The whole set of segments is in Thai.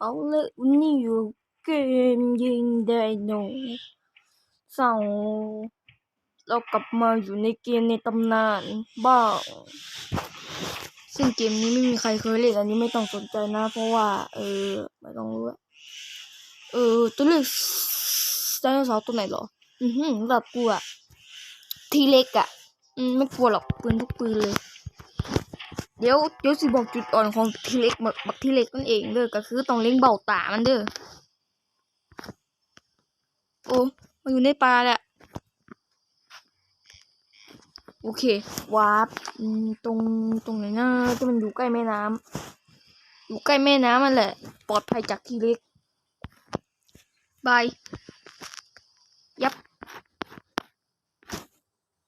เอาเลยวันนี้อยู่เกมยิงไดโนเสาร์เรากลับมาอยู่ในเกมในตำนานบ้างซึ่งเกมนี้ไม่มีใครเคยเล่นอันนี้ไม่ต้องสนใจนะ เพราะว่า เออ ไม่ต้องรู้เออ ตัวเลือกไดโนเสาร์ตัวไหนเหรอ อือหือแบบกลัวทีเล็กอะอืมไม่กลัวหรอกปืนทุกปืนเลย เดี๋ยวเดี๋ยวสิบอกจุดอ่อนของทีเล็กบักทีเล็กนั่นเองเด้อก็คือต้องเล็งเบ้าตามันเด้อโอ้มาอยู่ในป่าแหละโอเควาร์ปตรงตรงไหนนะที่มันอยู่ใกล้แม่น้ำอยู่ใกล้แม่น้ำมันแหละ ปลอดภัยจากทีเล็กบายยับ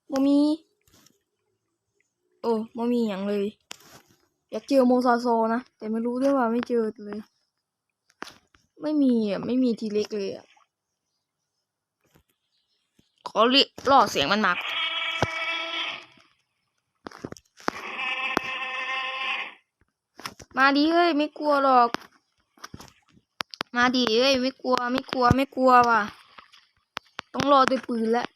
โมมี โอ้โมมีอย่างเลย อยากเจอโมซาโซนะ แต่ไม่รู้ด้วยว่าไม่เจอเลย ไม่มีอะ ไม่มีทีเล็กเลยอะขอรีล่อเสียงมันมากมาดีเฮ้ยไม่กลัวหรอก มาดีเฮ้ยไม่กลัวไม่กลัวไม่กลัวว่ะ ต้องรอด้วยปืนแล้ว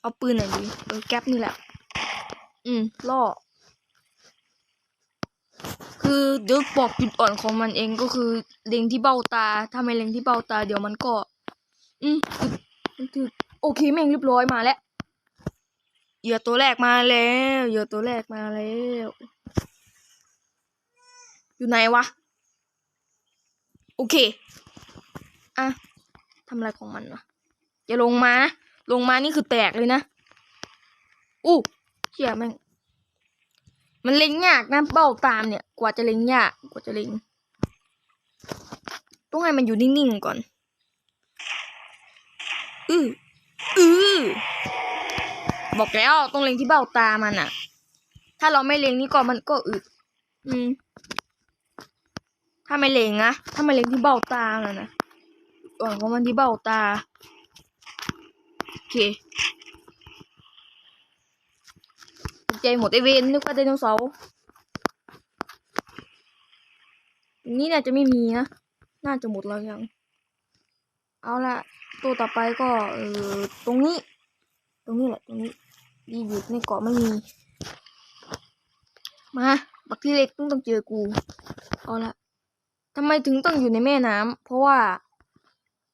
เอาปืนไหนดีเออแก๊ปนี่แหละ อืมล่อ คือเดี๋ยวบอกจุดอ่อนของมันเองก็คือเล็งที่เบ้าตาถ้าไม่เล็งที่เบ้าตาเดี๋ยวมันก็ อืมถือโอเคแม่งเรียบร้อยมาแล้วเหยื่อตัวแรกมาแล้วเหยื่อตัวแรกมาแล้ว อยู่ไหนวะ โอเค อะทำอะไรของมันวะอย่าลงมา ลงมานี่คือแตกเลยนะอู้เชี่ยแม่ง มันเล็งยากนะเบ้าตามเนี่ย กว่าจะเล็งยากกว่าจะเล็งต้องให้มันอยู่นิ่งๆก่อน อืออือบอกแล้วต้องเล็งที่เบ้าตามันอะถ้าเราไม่เล็งนี่ก็มันก็อึดอืม ถ้าไม่เล็งนะถ้าไม่เล็งที่เบ้าตามันนะก่อนของมันที่เบ้าตาโอเคตก ใจหมดไอเวนนึกว่าไดโนเสาร์นนี้น่าจะไม่มีนะ น่าจะหมดแล้วยัง เอาละตัวต่อไปก็เออตรงนี้ ตรงนี้แหละ ตรงนี้ดีอยู่ในเกาะไม่มี มา บักที่เล็กต้องต้องเจอกู เอาละทำไมถึงต้องอยู่ในแม่น้ำเพราะว่า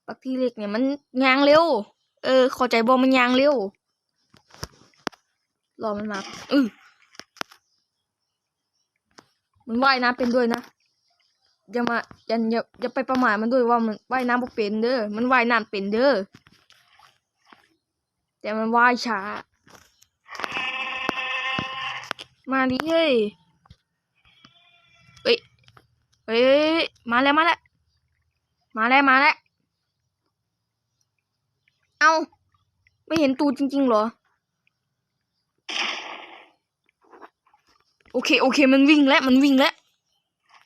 บักที่เล็กเนี่ยมันยางเร็ว เออ เข้าใจบอกมันยางเร็ว รอมันมาอือมันว่ายน้ำเป็นด้วยนะอย่ามาอย่าอย่าอย่าไปประมาทมันด้วยว่ามันว่ายน้ำบ่เป็นเด้อมันว่ายน้ำเป็นเด้อแต่มันว่ายช้า มาดิเฮ้ยเฮ้ยเฮ้ยมาแล้วมาแล้วมาแล้วมาแล้วเอาไม่เห็นตูจริงๆเหรอ โอ เคโอเคมันวิ่งแล้วมันวิ่งแล้ว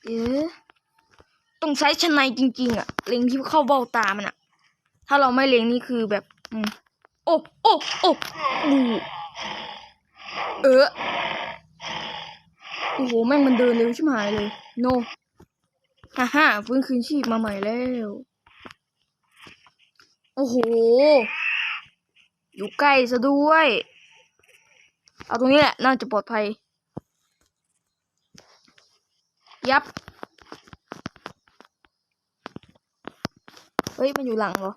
เอ๊ะต้องใช้ชนในจริง ๆ อะ เล็งที่เข้าเบ้าตามันอะ ถ้าเราไม่เล็งนี่คือแบบอืมโอ้โอ้โอ้อูเออโอ้โหแม่งมันเดินเร็วชิบหายเลย โนฮ่าฮ่าฟื้นคืนชีพมาใหม่แล้วโอ้โห อยู่ใกล้ซะด้วย เอาตรงนี้แหละ น่าจะปลอดภัย ยับ เฮ้ย มันอยู่หลังเหรอ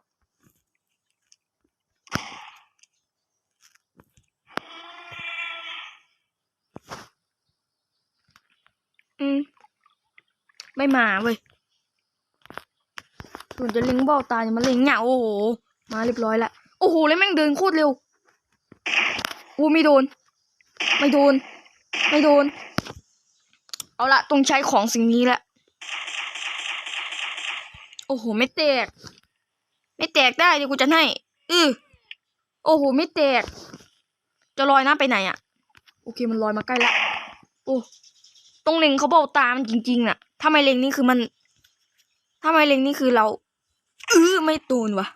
อืม ไม่มาเว้ยส่วนจะเล็งเบ้าตาเนี่ยมันเล็งเหงาโอ้โห มาเรียบร้อยละ โอ้โห แล้วแม่งเดินโคตรเร็วโอ้ไม่โดน ไม่โดน ไม่โดน เอาละต้องใช้ของสิ่งนี้ละ โอ้โห ไม่แตก ไม่แตกได้เดี๋ยวกูจะให้อือโอ้โห ไม่แตก จะลอยน้ำไปไหนอะโอเค มันลอยมาใกล้ละโอ้ตรงเล็งเขาเบ้าตามันจริงๆน่ะ ถ้าไม่เล็งนี่คือมัน ถ้าไม่เล็งนี่คือเรา อือไม่ตูนวะ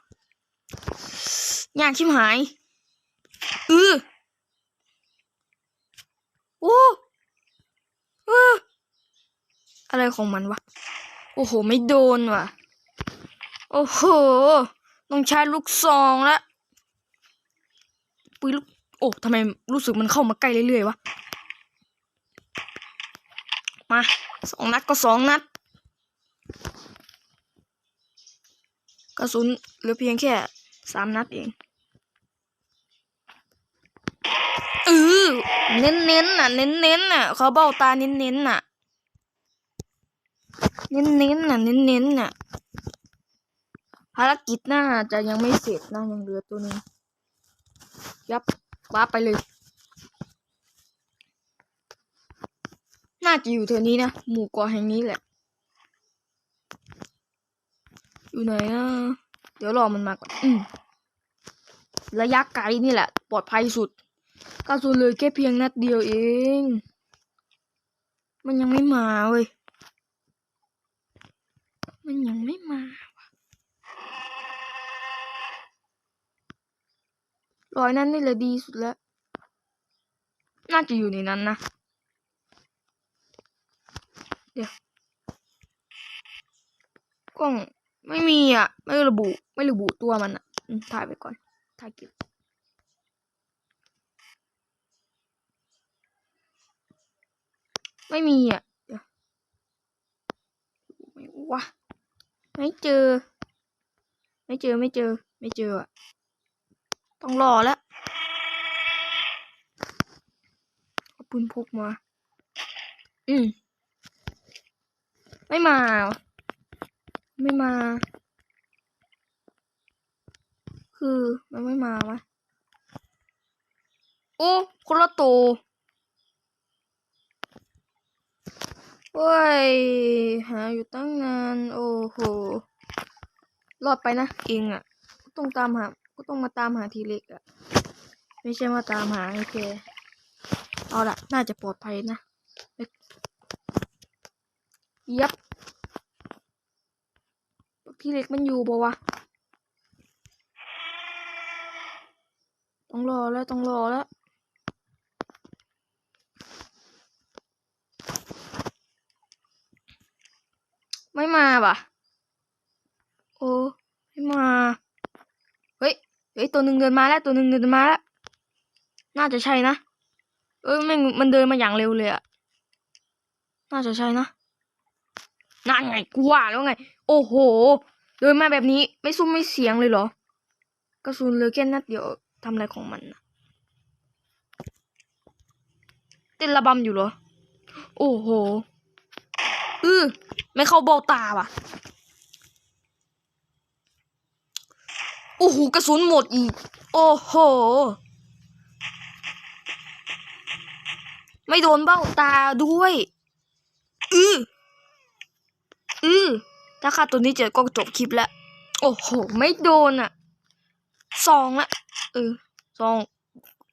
ยากชิบหาย อือโอะไรของมันวะ โอ้โห ไม่โดนว่ะ โอ้โห ต้องใช้ลูกซองละปืนลูก โอ้ทำไมรู้สึกมันเข้ามาใกล้เรื่อยๆวะ มาสองนัดก็สองนัด กระสุนเหลือเพียงแค่สามนัดเองเออเน้นเน้นๆน่ะเน้นเน้นๆน่ะ เขาเบ้าตาเน้นเน้นๆน่ะ เน้นเน้นๆน่ะ เน้นเน้นๆน่ะ ภารกิจน่าจะยังไม่เสร็จนะยังเหลือตัวนึงยับว้าไปเลย น่าจะอยู่แถวนี้นะ หมู่เกาะแห่งนี้แหละ อยู่ไหนนะเดี๋ยวรอมันมาก่อนอืมระยะไกลนี่แหละ ปลอดภัยสุดกระสุนเลยแค่เพียงนัดเดียวเอง มันยังไม่มาเว้ย มันยังไม่มาว่ะร้อยนั้นนี่แหละดีสุดแล้ว น่าจะอยู่ในนั้นนะ เดี๋ยว กล้องไม่มีอะ ไม่ระบุ ไม่ระบุตัวมันอะ ถ่ายไปก่อน ถ่ายเก็บไม่มีอะ เดี๋ยวไม่วะ ไม่เจอ ไม่เจอไม่เจอ ไม่เจออะต้องรอแล้วเอาปืนพกมา อืมไม่มา ไม่มา คือมันไม่มาวะโอ้คนละตัว เว้ย หาอยู่ตั้งนาน โอ้โห รอดไปนะ เองอะ ก็ต้องตามหา ก็ต้องมาตามหาทีเล็กอะ ไม่ใช่มาตามหาไอ้แกเอาละน่าจะปลอดภัยนะเยับพี่เล็กมันอยู่ปะวะ ต้องรอแล้วต้องรอแล้ว ไม่มาปะโอ้ไม่มา เฮ้ย เฮ้ย ตัวหนึ่งเดินมาแล้วตัวหนึ่งเดินมาแล้ว น่าจะใช่นะ เอ้ยมันมันเดินมาอย่างเร็วเลยอะน่าจะใช่นะนั่นไงกูว่าแล้วไง โอ้โห เดินมาแบบนี้ไม่ซุ้มไม่เสียงเลยเหรอ กระสุนเลยแค่นัดเดียวทำอะไรของมันนะเต้นระบำอยู่เหรอ โอ้โห อือไม่เข้าเบ้าตาว่ะโอ้โหกระสุนหมดอีก โอ้โห ไม่โดนเบ้าตาด้วย อืออือถ้าฆ่าตัวนี้เจอก็จบคลิปแล้ว โอ้โห ไม่โดนอะสองละเออสอง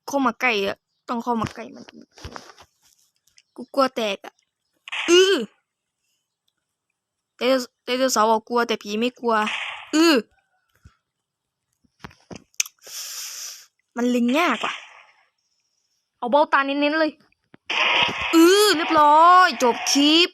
เข้ามาใกล้อะต้องเข้ามาใกล้มันกูกลัวแตกอะอือ ไดโนไดโนเสาร์บอกกลัวแต่ผีไม่กลัว อือมันลิงยากว่ะ เอาเบ้าตาเน้นๆเลย อือเรียบร้อย จบคลิป